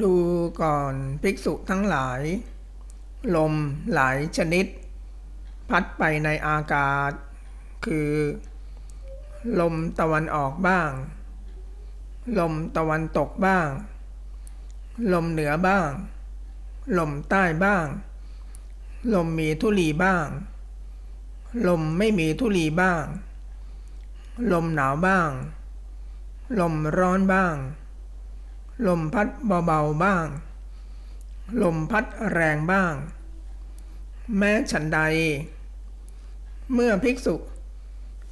ดูก่อนภิกษุทั้งหลาย ลมหลายชนิด พัดไปในอากาศ คือ ลมตะวันออกบ้าง ลมตะวันตกบ้าง ลมเหนือบ้าง ลมใต้บ้าง ลมมีทุลีบ้าง ลมไม่มีทุลีบ้าง ลมหนาวบ้าง ลมร้อนบ้าง ลมพัดเบาๆบ้าง ลมพัดแรงบ้าง แม้ฉันใด เมื่อภิกษุ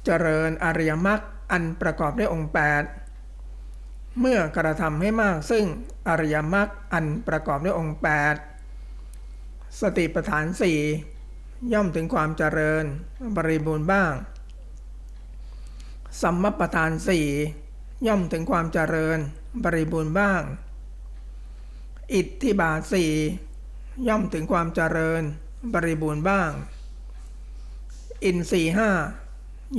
เจริญอริยมรรคอันประกอบด้วยองค์ 8 เมื่อกระทำให้มากซึ่งอริยมรรคอันประกอบด้วยองค์ 8 สติปัฏฐานสี่ย่อมถึงความเจริญบริบูรณ์บ้าง สัมมปทานสี่ ย่อมถึงความเจริญบริบูรณ์บ้าง อิทธิบาทสี่ย่อมถึงความเจริญบริบูรณ์บ้าง อินทรีห้า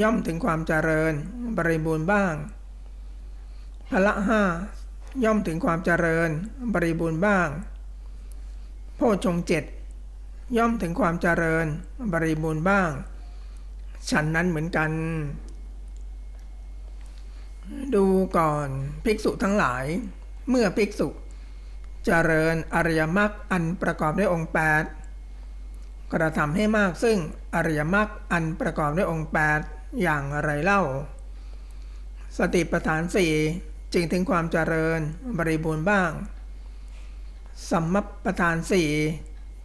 ย่อมถึงความเจริญบริบูรณ์บ้างพละห้าย่อมถึงความเจริญบริบูรณ์บ้าง โพชงเจ็ดย่อมถึงความเจริญบริบูรณ์บ้าง ฉันนั้นเหมือนกัน ดูก่อนภิกษุทั้งหลาย เมื่อภิกษุ เจริญอริยมรรคอันประกอบด้วยองค์ 8 กระทำให้มากซึ่งอริยมรรคอันประกอบด้วยองค์ 8 อย่างไรเล่า สติปัฏฐานสี่จึงถึงความเจริญบริบูรณ์บ้าง สัมมัปปทานสี่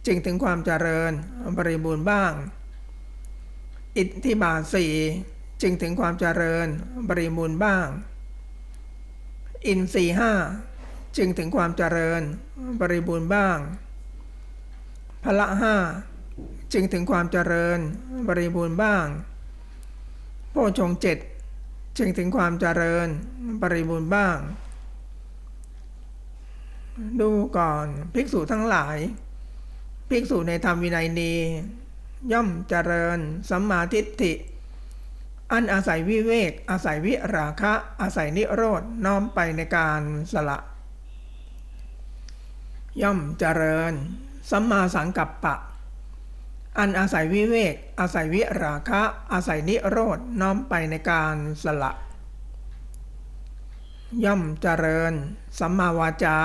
จึงถึงความเจริญบริบูรณ์บ้าง อิทธิบาทสี่ จึงถึงความเจริญบริบูรณ์บ้าง อินทรีห้าจึงถึงความเจริญบริบูรณ์บ้าง พละห้าจึงถึงความเจริญบริบูรณ์บ้างโพชงเจ็ดจึงถึงความเจริญบริบูรณ์บ้าง ดูก่อนภิกษุทั้งหลาย ภิกษุในธรรมวินัยนี้ ย่อมเจริญสัมมาทิฏฐิ อันอาศัยวิเวก อาศัยวิราคะ อาศัยนิโรธน้อมไปในการสละ ย่อมเจริญ สัมมาสังกัปปะ อันอาศัยวิเวก อาศัยวิราคะ อาศัยนิโรธน้อมไปในการสละ ย่อมเจริญ สัมมาวาจา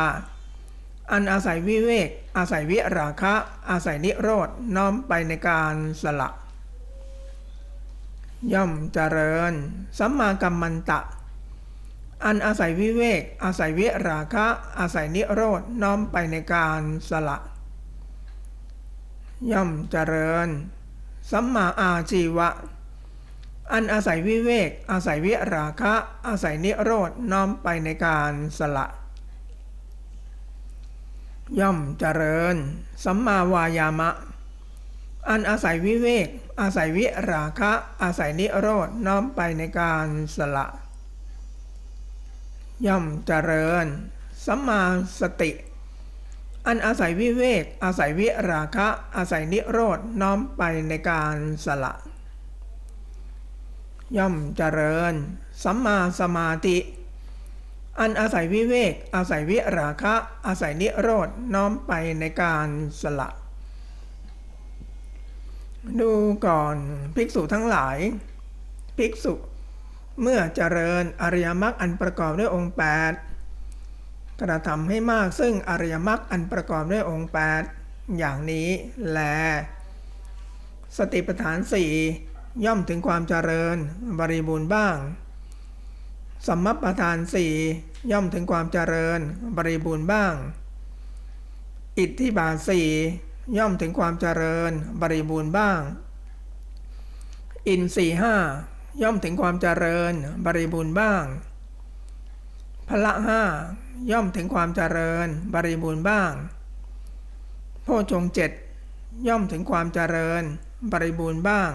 อันอาศัยวิเวก อาศัยวิราคะ อาศัยนิโรธน้อมไปในการสละ ย่อมเจริญ สัมมากัมมันตะ อันอาศัยวิเวก อาศัยวิราคะ อาศัยนิโรธน้อมไปในการสละ ย่อมเจริญ สัมมาอาชีวะ อันอาศัยวิเวก อาศัยวิราคะ อาศัยนิโรธน้อมไปในการสละ ย่อมเจริญ สัมมาวายามะ อันอาศัยวิเวก อาศัยวิราคะ อาศัยนิโรธน้อมไปในการสละ ย่อมเจริญสัมมาสติ อันอาศัยวิเวก อาศัยวิราคะ อาศัยนิโรธน้อมไปในการสละ ย่อมเจริญสัมมาสมาธิ อันอาศัยวิเวก อาศัยวิราคะ อาศัยนิโรธน้อมไปในการสละ ดูก่อนภิกษุทั้งหลาย ภิกษุ เมื่อเจริญอริยมรรคอันประกอบด้วยองค์ 8 กระทำให้มากซึ่งอริยมรรคอันประกอบด้วยองค์ 8 อย่างนี้แล สติปัฏฐานสี่ย่อมถึงความเจริญบริบูรณ์บ้าง สัมมัปปทานสี่ย่อมถึงความเจริญบริบูรณ์บ้าง อิทธิบาทสี่ ย่อมถึงความเจริญบริบูรณ์บ้าง อินสี่ห้าย่อมถึงความเจริญบริบูรณ์บ้าง พละห้าย่อมถึงความเจริญบริบูรณ์บ้าง โพชงเจ็ดย่อมถึงความเจริญบริบูรณ์บ้าง